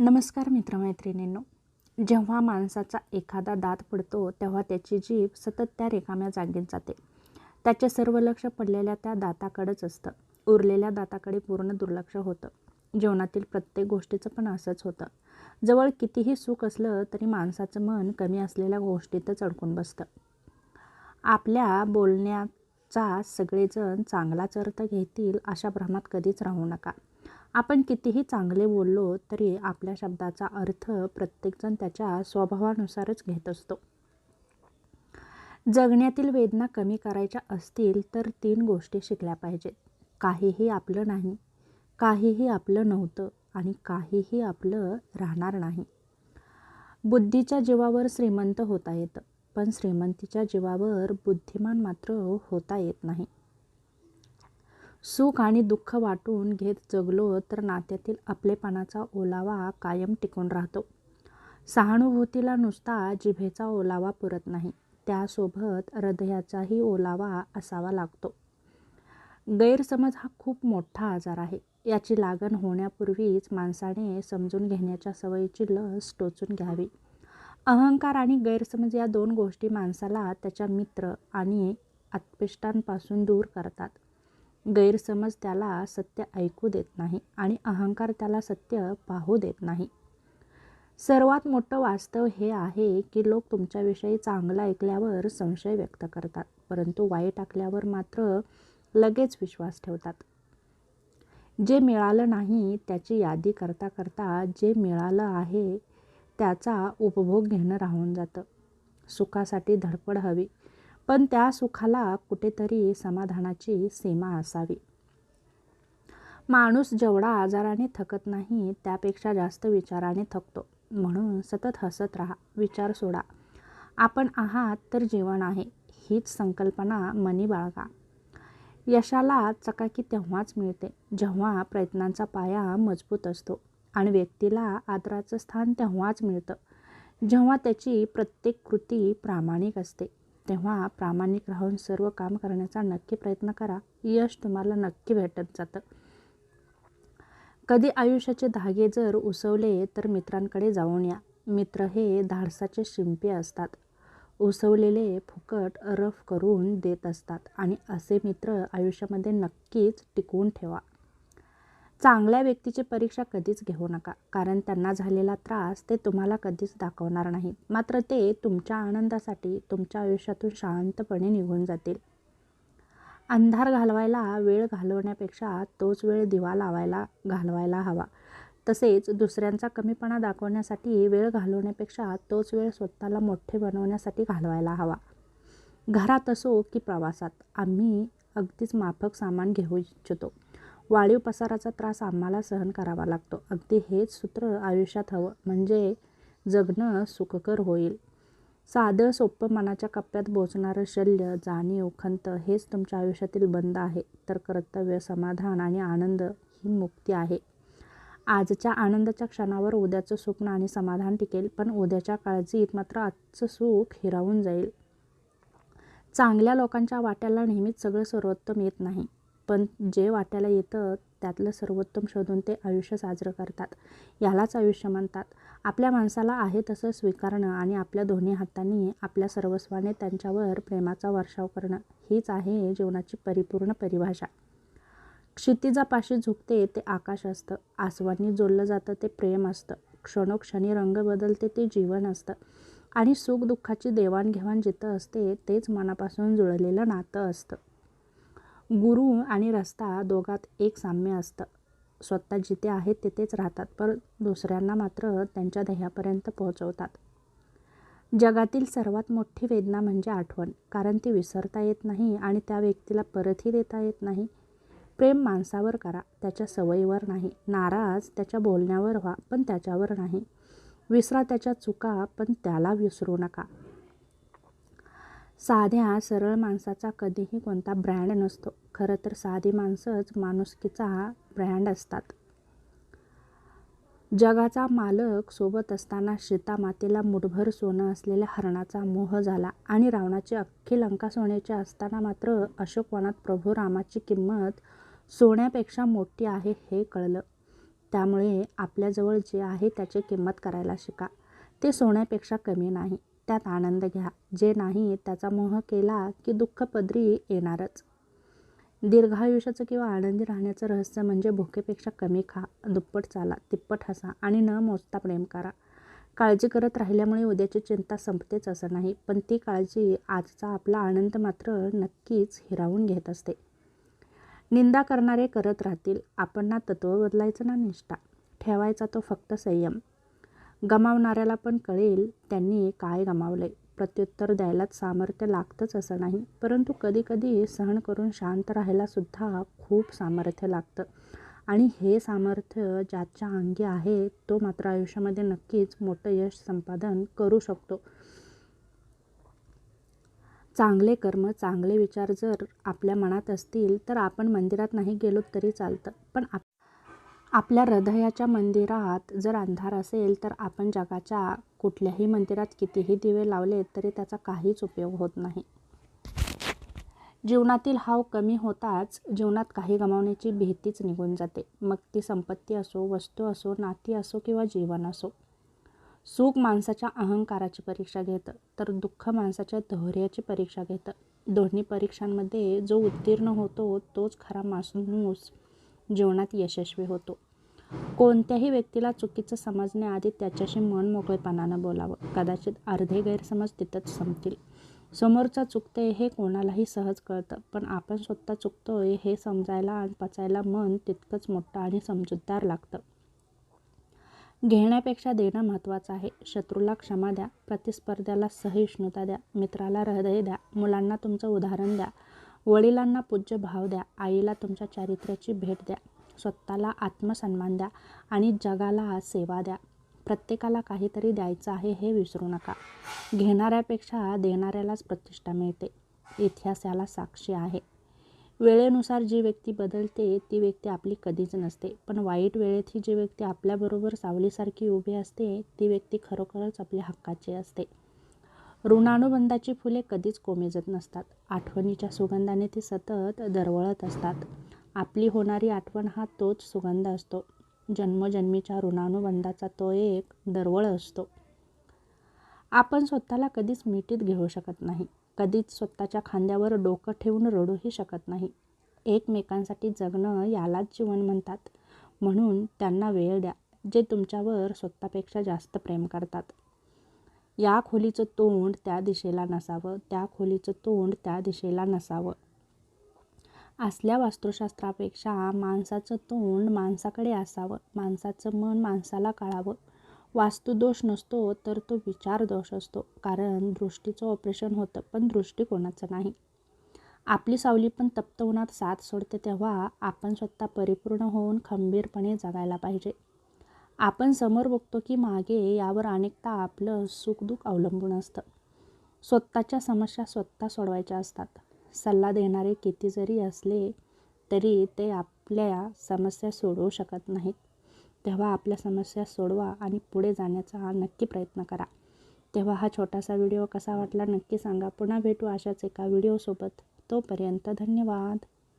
नमस्कार मित्रमैत्रिणींनो. जेव्हा माणसाचा एखादा दात पडतो तेव्हा त्याची जीभ सतत त्या रिकाम्या जागेत जाते. त्याचे सर्व लक्ष पडलेल्या त्या दाताकडेच असतं. उरलेल्या दाताकडे पूर्ण दुर्लक्ष होतं. जीवनातील प्रत्येक गोष्टीचं पण असंच होतं. जवळ कितीही सुख असलं तरी माणसाचं मन कमी असलेल्या गोष्टीतच अडकून बसतं. आपल्या बोलण्याचा सगळेजण चांगलाच अर्थ घेतील अशा भ्रमात कधीच राहू नका. आपण कितीही चांगले बोललो तरी आपल्या शब्दाचा अर्थ प्रत्येकजण त्याच्या स्वभावानुसारच घेत असतो. जगण्यातील वेदना कमी करायच्या असतील तर तीन गोष्टी शिकल्या पाहिजेत. काहीही आपलं नाही काहीही आपलं नव्हतं आणि काहीही आपलं राहणार नाही. बुद्धीच्या जीवावर श्रीमंत होता येतं पण श्रीमंतीच्या जीवावर बुद्धिमान मात्र होता येत नाही. सुख आणि दुःख वाटून घेत जगलो तर नात्यातील आपलेपणाचा ओलावा कायम टिकून राहतो. सहानुभूतीला नुसता जिभेचा ओलावा पुरत नाही. त्यासोबत हृदयाचाही ओलावा असावा लागतो. गैरसमज हा खूप मोठा आजार आहे. याची लागण होण्यापूर्वीच माणसाने समजून घेण्याच्या सवयीची लस टोचून घ्यावी. अहंकार आणि गैरसमज या दोन गोष्टी माणसाला त्याच्या मित्र आणि आत्पिष्टांपासून दूर करतात. गैरसमज त्याला सत्य ऐकू देत नाही आणि अहंकार त्याला सत्य पाहू देत नाही. सर्वात मोठं वास्तव हे आहे की लोक तुमच्याविषयी चांगलं ऐकल्यावर संशय व्यक्त करतात परंतु वाईट ऐकल्यावर मात्र लगेच विश्वास ठेवतात. जे मिळालं नाही त्याची यादी करता करता जे मिळालं आहे त्याचा उपभोग घेणं राहून जातं. सुखासाठी धडपड हवी पण त्या सुखाला कुठेतरी समाधानाची सीमा असावी. माणूस जेवढा आजाराने थकत नाही त्यापेक्षा जास्त विचाराने थकतो. म्हणून सतत हसत राहा विचार सोडा. आपण आहात तर जीवन आहे हीच संकल्पना मनी बाळगा. यशाला चकाकी तेव्हाच मिळते जेव्हा प्रयत्नांचा पाया मजबूत असतो आणि व्यक्तीला आदराचं स्थान तेव्हाच मिळतं जेव्हा त्याची प्रत्येक कृती प्रामाणिक असते. तेव्हा प्रामाणिक राहून सर्व काम करण्याचा नक्की प्रयत्न करा. यश तुम्हाला नक्की भेटत जातं. कधी आयुष्याचे धागे जर उसवले तर मित्रांकडे जाऊन या. मित्र हे धाडसाचे शिंपे असतात. उसवलेले फुकट रफ करून देत असतात. आणि असे मित्र आयुष्यामध्ये नक्कीच टिकवून ठेवा. चांगल्या व्यक्तीची परीक्षा कधीच घेऊ नका. कारण त्यांना झालेला त्रास ते तुम्हाला कधीच दाखवणार नाहीत. मात्र ते तुमच्या आनंदासाठी तुमच्या आयुष्यातून शांतपणे निघून जातील. अंधार घालवायला वेळ घालवण्यापेक्षा तोच वेळ दिवा लावायला घालवायला हवा. तसेच दुसऱ्यांचा कमीपणा दाखवण्यासाठी वेळ घालवण्यापेक्षा तोच वेळ स्वतःला मोठे बनवण्यासाठी घालवायला हवा. घरात असो की प्रवासात आम्ही अगदीच माफक सामान घेऊ इच्छितो. वाढीव पसाराचा त्रास आम्हाला सहन करावा लागतो. अगदी हेच सूत्र आयुष्यात हवं. म्हणजे जगणं सुखकर होईल. साधं सोपं मनाच्या कप्प्यात बोचणारं शल्य जाणीव खंत हेच तुमच्या आयुष्यातील बंद आहे. तर कर्तव्य समाधान आणि आनंद ही मुक्ती आहे. आजच्या आनंदाच्या क्षणावर उद्याचं स्वप्न आणि समाधान टिकेल पण उद्याच्या काळजीत मात्र आजचं सुख हिरावून जाईल. चांगल्या लोकांच्या वाट्याला नेहमीच सगळं सर्वोत्तम येत नाही. पण जे वाट्याला येतं त्यातलं सर्वोत्तम शोधून ते आयुष्य साजरं करतात. यालाच आयुष्य म्हणतात. आपल्या माणसाला आहे तसं स्वीकारणं आणि आपल्या दोन्ही हातांनी आपल्या सर्वस्वाने त्यांच्यावर प्रेमाचा वर्षाव करणं हीच आहे जीवनाची परिपूर्ण परिभाषा. क्षितिजापाशी झुकते ते आकाश असतं. आसवांनी जोडलं जातं ते प्रेम असतं. क्षणोक्षणी रंग बदलते ते जीवन असतं. आणि सुख दुःखाची देवाणघेवाण जिथं असते तेच मनापासून जुळलेलं नातं असतं. गुरु आणि रस्ता दोघात एक साम्य असतं. स्वतः जिथे आहेत तिथेच राहतात पर दुसऱ्यांना मात्र त्यांच्या ध्येयापर्यंत पोहोचवतात. जगातील सर्वात मोठी वेदना म्हणजे आठवण कारण ती विसरता येत नाही आणि त्या व्यक्तीला परतही देता येत नाही. प्रेम माणसावर करा त्याच्या सवयीवर नाही. नाराज त्याच्या बोलण्यावर व्हा पण त्याच्यावर नाही. विसरा त्याच्या चुका पण त्याला विसरू नका. साध्या सरळ माणसाचा कधीही कोणता ब्रँड नसतो. खरं तर साधी माणसंच माणुसकीचा ब्रँड असतात. जगाचा मालक सोबत असताना सीतामातेला मुठभर सोनं असलेल्या हरणाचा मोह झाला आणि रावणाची अख्खी लंका सोन्याची असताना मात्र अशोकवनात प्रभू रामाची किंमत सोन्यापेक्षा मोठी आहे हे कळलं. त्यामुळे आपल्याजवळ जे आहे त्याची किंमत करायला शिका. ते सोन्यापेक्षा कमी नाही. त्यात आनंद घ्या. जे नाही त्याचा मोह केला की दुःख पदरी येणारच. दीर्घायुष्याचं किंवा आनंदी राहण्याचं रहस्य म्हणजे भुकेपेक्षा कमी खा दुप्पट चाला तिप्पट हसा आणि न मोजता प्रेम करा. काळजी करत राहिल्यामुळे उद्याची चिंता संपतेच असं नाही पण ती काळजी आजचा आपला आनंद मात्र नक्कीच हिरावून घेत असते. निंदा करणारे करत राहतील आपण ना तत्त्व बदलायचं ना निष्ठा? ठेवायचा तो फक्त संयम. गमावणाऱ्याला पण कळेल त्यांनी काय गमावले प्रत्युत्तर द्यायलाच सामर्थ्य लागतंच असं नाही. परंतु कधीकधी सहन करून शांत राहायलासुद्धा खूप सामर्थ्य लागतं. आणि हे सामर्थ्य ज्याच्या अंगी आहे तो मात्र आयुष्यामध्ये नक्कीच मोठं यश संपादन करू शकतो. चांगले कर्म चांगले विचार जर आपल्या मनात असतील तर आपण मंदिरात नाही गेलो तरी चालतं. पण आप आपल्या हृदयाच्या मंदिरात जर अंधार असेल तर आपण जगाच्या कुठल्याही मंदिरात कितीही दिवे लावले तरी त्याचा काहीच उपयोग होत नाही. जीवनातील हाव कमी होताच जीवनात काही गमावण्याची भीतीच निघून जाते. मग ती संपत्ती असो वस्तू असो नाती असो किंवा जीवन असो. सुख माणसाच्या अहंकाराची परीक्षा घेतं तर दुःख माणसाच्या धैर्याची परीक्षा घेतं. दोन्ही परीक्षांमध्ये जो उत्तीर्ण होतो तोच खरा माणूस. जीवनात यशस्वी होतो. कोणत्याही व्यक्तीला चुकीचं समजण्याआधी त्याच्याशी मन मोकळेपणानं बोलावं. कदाचित अर्धे गैरसमज तिथंच संपतील. समोरचा चुकतंय हे कोणालाही सहज कळतं पण आपण स्वतः चुकतोय हे समजायला आणि पचायला मन तितकंच मोठं आणि समजूतदार लागतं. घेण्यापेक्षा देणं महत्त्वाचं आहे. शत्रूला क्षमा द्या प्रतिस्पर्ध्याला सहिष्णुता द्या मित्राला हृदय द्या मुलांना तुमचं उदाहरण द्या वडिलांना पूज्य भाव द्या. आईला तुमच्या चारित्र्याची भेट द्या. स्वतःला आत्मसन्मान द्या आणि जगाला सेवा द्या. प्रत्येकाला काहीतरी द्यायचं आहे हे विसरू नका. घेणाऱ्यापेक्षा देणाऱ्यालाच प्रतिष्ठा मिळते. इतिहास याला साक्षी आहे. वेळेनुसार जी व्यक्ती बदलते ती व्यक्ती आपली कधीच नसते. पण वाईट वेळेत ही जी व्यक्ती आपल्याबरोबर सावलीसारखी उभी असते ती व्यक्ती खरोखरच आपल्या हक्काची असते. ऋणानुबंधाची फुले कधीच कोमेजत नसतात. आठवणीच्या सुगंधाने ती सतत दरवळत असतात. आपली होणारी आठवण हा तोच सुगंध असतो. जन्मजन्मीच्या ऋणानुबंधाचा तो एक दरवळ असतो. आपण स्वतःला कधीच मिठीत घेऊ शकत नाही. कधीच स्वतःच्या खांद्यावर डोकं ठेवून रडूही शकत नाही. एकमेकांसाठी जगणं यालाच जीवन म्हणतात. म्हणून त्यांना वेळ द्या जे तुमच्यावर स्वतःपेक्षा जास्त प्रेम करतात. या खोलीचं तोंड त्या दिशेला नसावं त्या खोलीचं तोंड त्या दिशेला नसावं. असल्या वास्तुशास्त्रापेक्षा माणसाचं तोंड माणसाकडे असावं माणसाचं मन माणसाला कळावं. वास्तुदोष नसतो तर तो विचार दोष असतो. कारण दृष्टीचं ऑपरेशन होतं पण दृष्टिकोनाचं नाही. आपली सावली पण तप्त उन्हात साथ सोडते तेव्हा आपण स्वतः परिपूर्ण होऊन खंबीरपणे जगायला पाहिजे. आपण समोर बघतो की मागे यावर अनेकदा आपलं सुखदुःख अवलंबून असतं. स्वतःच्या समस्या स्वतः सोडवायच्या असतात. सल्ला देणारे किती जरी असले तरी ते आपल्या समस्या सोडवू शकत नाहीत. तेव्हा आपल्या समस्या सोडवा आणि पुढे जाण्याचा नक्की प्रयत्न करा. तेव्हा हा छोटासा व्हिडिओ कसा वाटला नक्की सांगा. पुन्हा भेटू अशाच एका व्हिडिओसोबत. तोपर्यंत धन्यवाद.